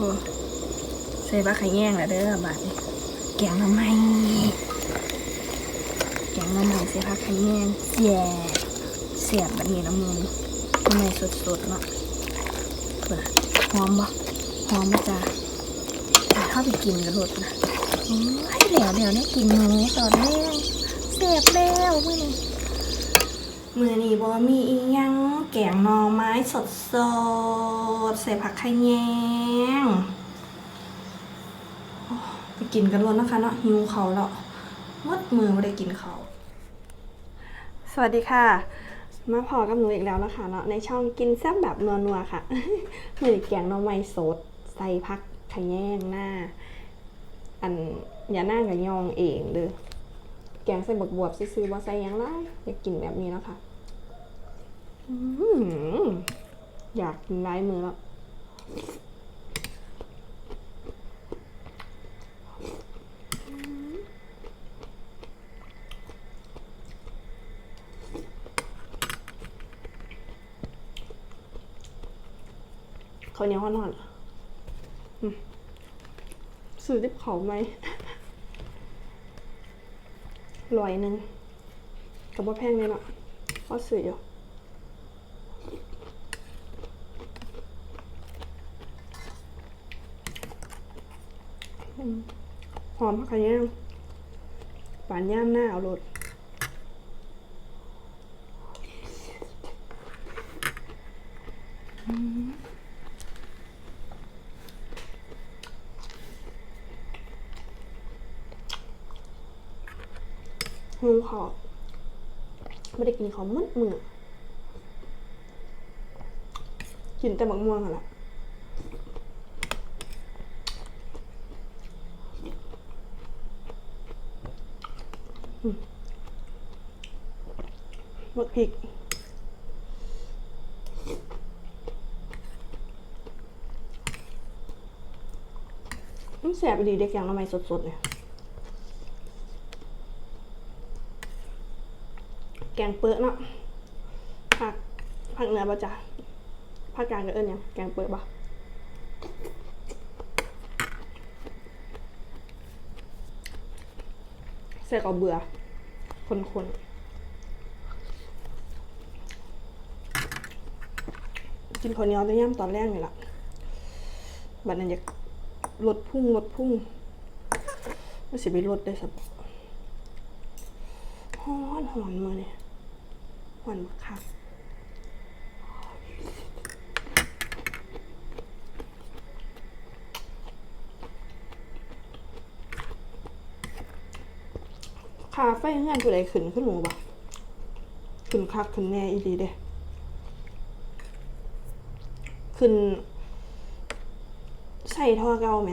อ้ใส่ปลาไข่แย่งแล้วเด้อบาดนี้แกงหน้ำไม้แกงน้ำไม้ใส่ปลาไข่แย่งแย่เสียบแบบนี้นะมึงหน้ำไม้สดๆเนาะเปิดหอมบ่หอมมาจ้าเข้าไปกินกันหมดนะโอ้เดี๋ยวเดี๋ยวเนี่ยกินหมูตอนแรกเสียบแล้วมือนี้มือนี้บอมีอีหยัง แกงหน่อไม้สดสดใส่ผักไข่แยงไปกินกันล้นนะคะเนาะหิวเขาวแล้วมดมือไม่ได้กินเขา สวัสดีค่ะ มาพอกับหนูอีกแล้วนะคะเนาะในช่องกินแซ่บแบบนัวๆค่ะมือนี้แกงหน่อไม้สดใส่ผักไข่แยงหน้า อันอย่าหน้ากับยองเองเด้อแกงใส่บวบบวบซื้อๆว่าใส่หยังไรอยากกินแบบนี้แล้วค่ะ อยากกินลายมือแล้วเขาวเหนียวห่อนอืมซื้อดิบเขาไหมร้อยหนึ่งกับว่าแพงเลยเนาะก็ซื้ออยู่อืม หอมผักกระเทียมปานย่ามหน้าเอารสหิวขอบไม่ได้กินของมืดมือกินแต่บักม่วงอะแหละ บักพริกมันแสบดีเด็กอย่างละไม่สดๆเนี่ยแกงเปื้อเนาะผักผักเหนือปะจ๊ะผักกลางก็เอิญยังแกงเปื้อปะใส่กับเบื่อคนๆ กินข้าวเหนียวจะย่ำตอนแรกนี่แหละบัดนั้นอยากลดพุ่งลดพุ่งไม่สิไปลดได้สักหอนหอนมาเนี่ยหอนบักคักคาไฟเงื่อนผู้ใดขึ้นขึ้นหมูบ่ขึ้นคักขึ้นแน่อีดีเด้ ขึ้น ใส่ท่อเก่าไหม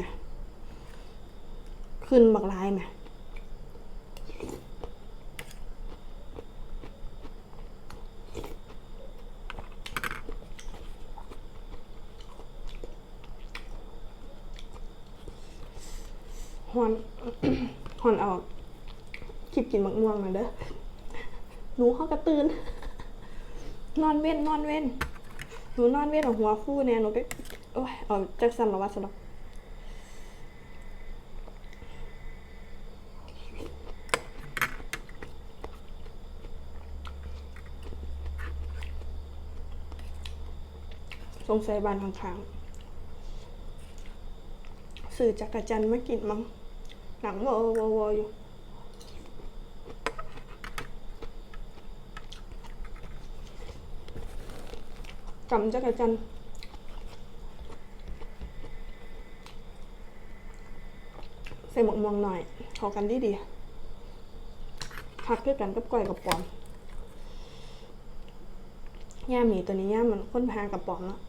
ขึ้นบักลายไหมฮอนฮอนเอาคลิปกินมักม่วงหน่อยเด้อหนูเขากระตือนนอนเว้นนอนเว้น หนูนอนเว้นหัวฟูแน่หนูก็โอ้ยเอาจักสันละวัสดอสงสัยบานข้างๆสื่อจักรจันทร์มากินมั้งหนังวอวอวออยู่ กำจักรจันใส่หมกม่วงหน่อยเข้ากันดีดีพักคือกันกับก้อยกับปอมย่าหมีตัวนี้ย่ามันค้นพางกับปอมแล้ว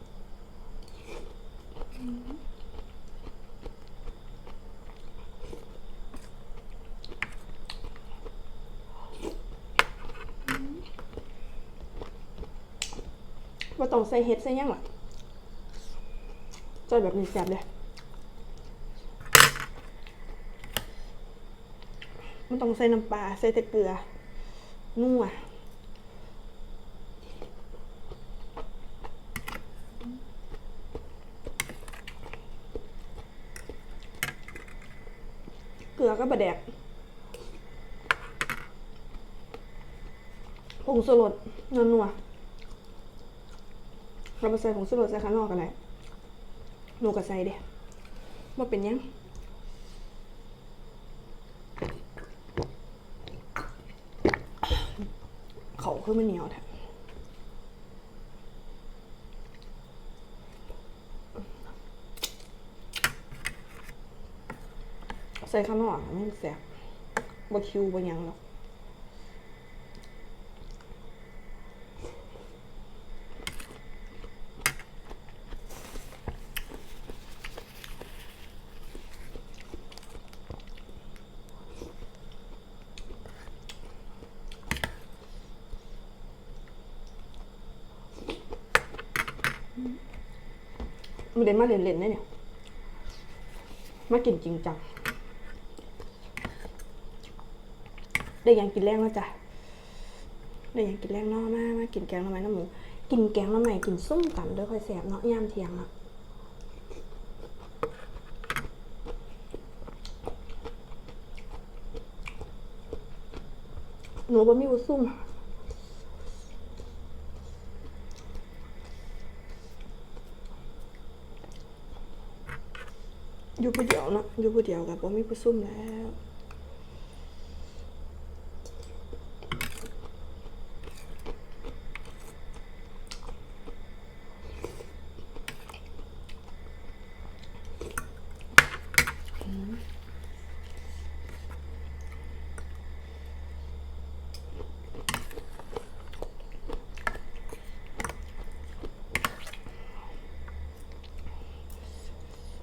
ต้องใส่เห็ดใส่ยังหรอใอยแบบนี้แซ่บเลยมันต้องใส่น้ำปลาใส่แต่เกลือนัวเกลือก็บะแดกผงสลดนัวๆ เราไปใส่ผงสุรสใส่ข้างนอกกันเลยหนูก็ใส่เด้ว่าเป็นยังเขาคือมันเหนียวแท้ใส่ข้างนอกอะมันแสบบะคิวบะยังหรอก มันเด่นมาเล่นๆนะเนี่ย มากินจริงจัง ได้ยังกินแรงแล้วจ้ะ ได้ยังกินแรงเนอมากมากินแกงหน่อไม้น้ำหมู กินแกงหน่อไม้กินส้มตำด้วยค่อยแสบเนาะยามเที่ยงเนาะหนูบ่มีอุซุ่ม อยู่ผู้เดียวเนาะอยู่ผู้เดียวกับบ่มีผู้ซุ่มแล้ว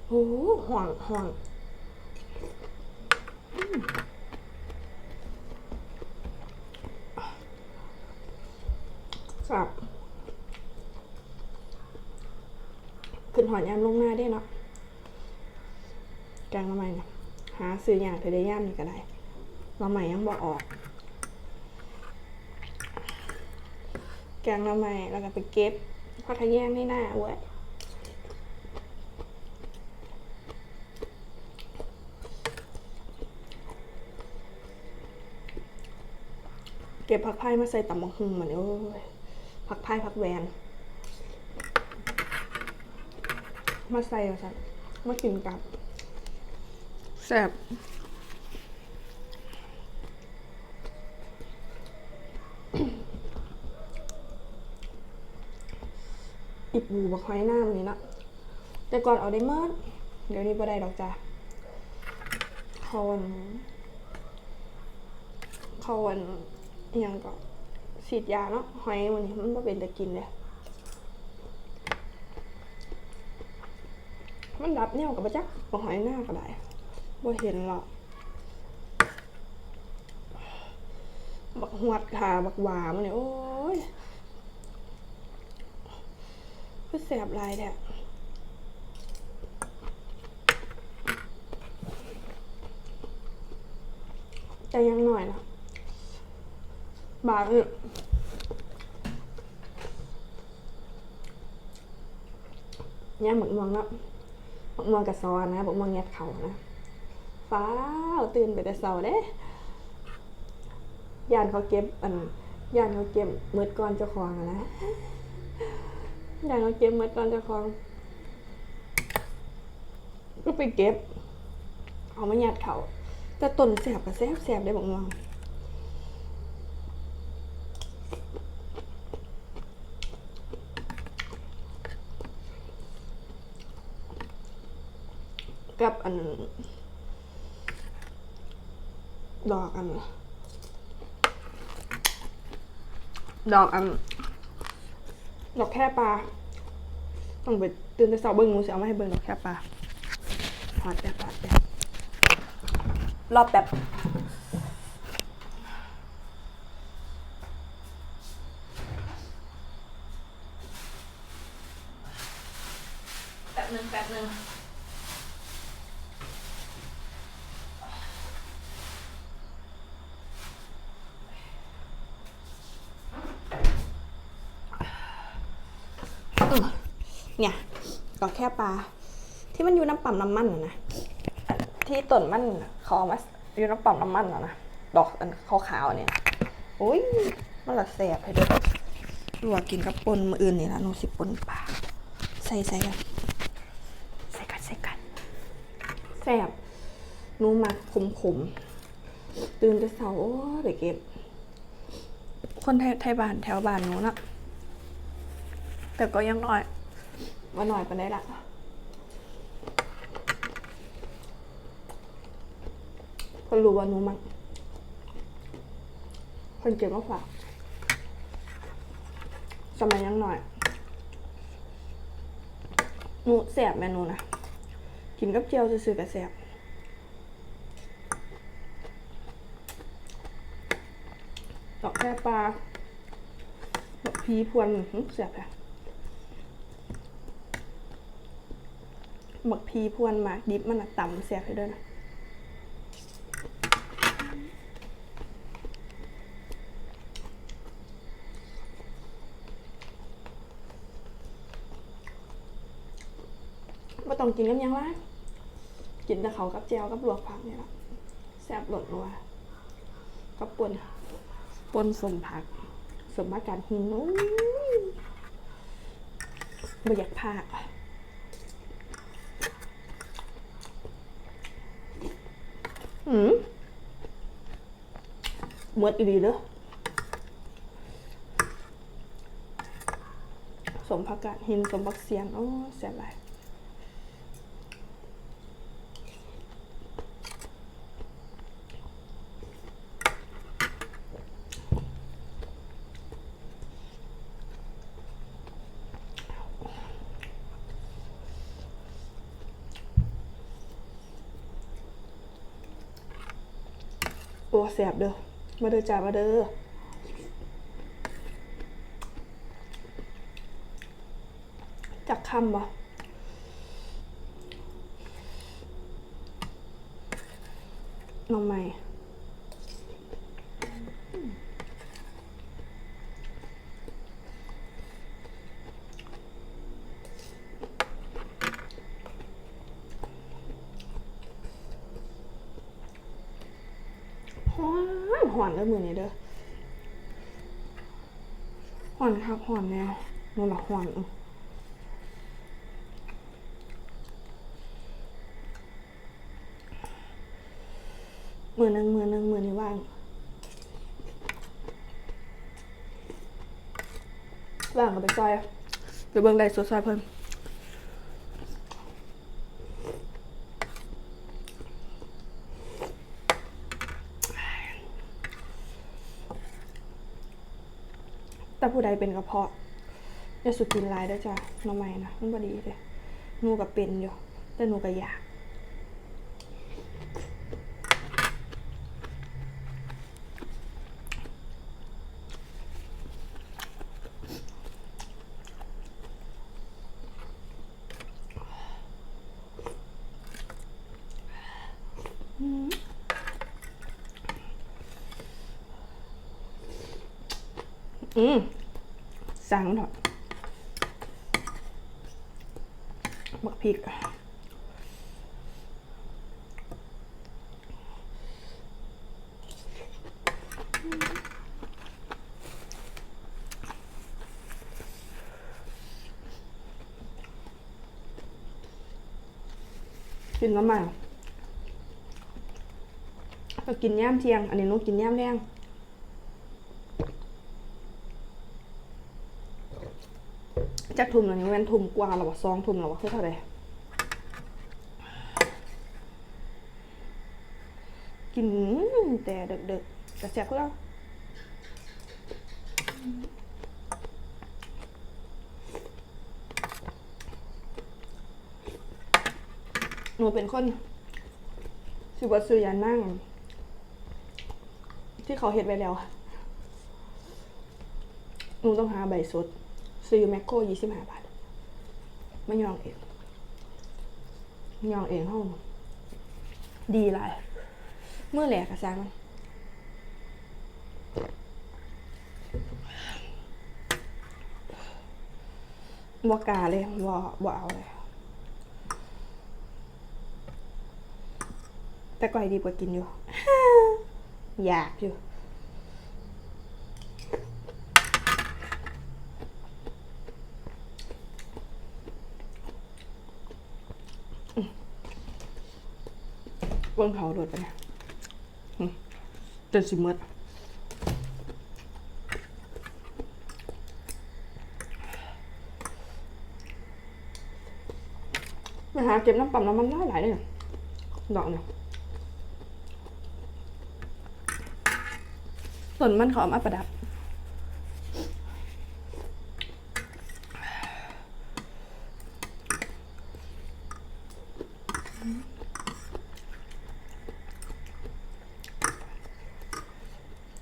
โอ้โหห่อนห่อนอืมสับขึ้นหอนยามลงหน้าได้เนาะแกงละไมเนี่หาซื้ออย่างเธอได้ย่ามนี่ก็ได้ละไมยังบอกออกแกงละไมแล้วก็ไปเก็บพักขะแยงให้หน้าเว้ย เก็บผักไผ่มาใส่ตำบักหุ่งเหมือนโอ้ยผักไผ่ผักแวนมาใส่เอาสันมากินกับแซ่บอิบบูบักหอยหน้ามันนี้เนาะแต่ก่อนเอาได้เมื่อเดี๋ยวนี้บ่ได้ดอกจ้ะเขาอันเขาอัน อหยังก็ฉีดยาเนาะหอยมันนี่มันบ่เป็นแต่กินเลยมันดับเนี่ยกับปะจักบ่หอยหน้าก็ได้บ่เห็นหรอกบักหวดขาบักหวามันเนี่ยโอ้ยคือแสบลายแท้แต่ยังหน่อยนะ บาทเนี่ยย่างหมึกมวงเนาะหมึกมวงกับซอนะหมึกมวงยัดเขานะ ฟ้าวตื่นไปแต่เสาเด้ยานเขาเก็บอันยานเขาเก็บมืดก่อนเจ้าของนะยานเขาเก็บมืดก่อนเจ้าของ ก็ไปเก็บ เอามายัดเขาแต่ต้นแสบกับแสบแสบได้บอกมวง กับอัน ดอกอัน ดอกอัน ดอกแค่ปลา ต้องไปตื่นแต่เช้าเบิ้งหมูสิเอามาให้เบิ้งดอกแค่ปลาหอดแบบหอดแบบรอบแบบแป๊บหนึ่งแป๊บหนึ่ง อืม เนี่ยก็แค่ปลา ที่มันอยู่น้ำปั่มน้ำมันนะที่ต้นมันเขาเอามาอยู่น้ำปั๊มน้ำมันนะดอกอันขาวๆเนี่ยอุ้ยมันละแสบให้ด้วยลวกินกับปนมืออื่นนี่ละหนูสิปนปลาใส่ใส่กันใส่กันใส่กันแสบหนูมักขมขมตื่นแต่เช้าโอ้เด็กเก็บคนไทยไทยบ้านแถวบ้านหนูนะแต่ก็ยังน้อย ว่าน้อยไปได้ละคนรู้ว่าหนูมักคนเก็บมาฝากสมัยยังหน่อยหนูแสบแม่นูนะกินกับเจียวซื่อๆกับแสบดอกแค่ปลาดอกพีพวนแสบอะ หมักพีพวนมา ดิบมันอะต่ำแสบให้ด้วยนะม่ต้องกินกันยังไงกินแต่เขากับแจวกับลวกผักเนี่ยละแซ่บหลดนัวกับปนปนสมผัก สมผักการหินนู้บ่อยากพาก หืมหมดอีดีเลยสมผักกาดหินสมผักเสียนโอ้เสียหลาย โอ้แสบเด้อมาเด้อจ้ามาเด้อจักคำบ่น้องใหม่ฮ้ อนหอนเด้อมือนี้เด้อหอนครับหอนแนวนู่นละหอนอือมือนึงมือหนึงมือนี้ว่างว่างก็ไปซอยไปเบิ่งได้สดซอยเพิ่นาผู้ใดเป็นกระเพาะจะสุดกินลายด้จ้ะน้องใหม่นะมันบ่ดีเลยหนูกับเป็นอยู่ แต่หนูก็อยาก อืมสั่งเถอะบักพริกกินแล้วมาก็กินย่ามเที่ยง อันนี้นูกินย่ามแรง จักทุ่มแล้วนี่แม่นทุ่มกว่าแล้วะสองทุ่มแล้วะคือเท่าไหร่กินแต่เดึกๆกระแสบพวกเราหนูเป็นคนสิบวัซื้อยานั่ง ที่เขาเฮ็ดไว้แล้ว หนูต้องหาใบสด ซื้อแมคโครยี่สิบห้าบาทไม่ยองเองยองเองห้อง ดีหลายเมื่อแหลกกระซังมันบอกาเลยบ่บ่เอาเลย แต่ก่อยดีกว่ากินอยู่ อยากอยู่ เบิ้งเขาโดดไปเนี่ยอืมจนสิเมดมาหาเก็บน้ำปั๊มน้ำมันได้หลายเลยเนี่ยดอกเนี่ยส่วนมันเขาเอามาประดับ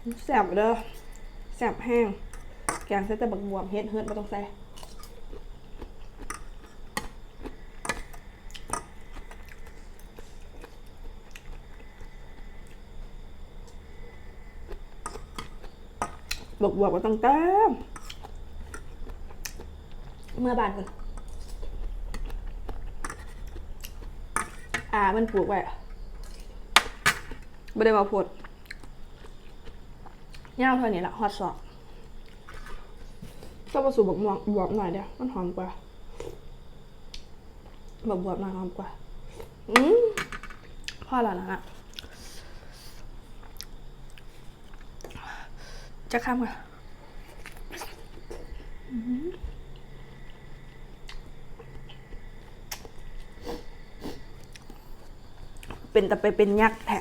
แสบเด้อแสบแห้ง แกงใส่แต่บักบวมเฮ็ดเฮ็ดไม่ต้องใส่บักบวมก็ต้องเติมเมื่อบานกันอ่ามันปลูกไว้ไม่ได้มาพด ย่างเท่านี้ละฮอตซอกต้องผสมบวบม่วงบวบหน่อยเดียวมันหอมกว่าบวบบวบหน่อยหอมกว่า อืมพอแล้วนะฮะจะข้ามกันอืมเป็นแต่ไปเป็นยักษ์แท้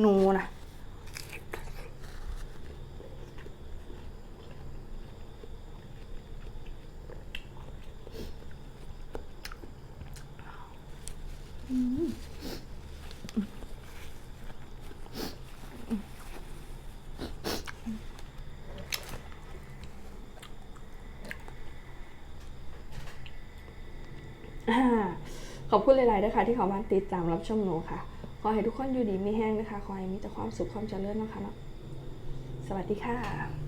หนูนะ อ่า ขอบคุณหลายๆด้วยค่ะที่เขามาติดตามรับชมหนูค่ะ ขอให้ทุกคนอยู่ดีมีแห้งนะคะ ขอให้มีแต่ความสุขความเจริญนะคะเนาะสวัสดีค่ะ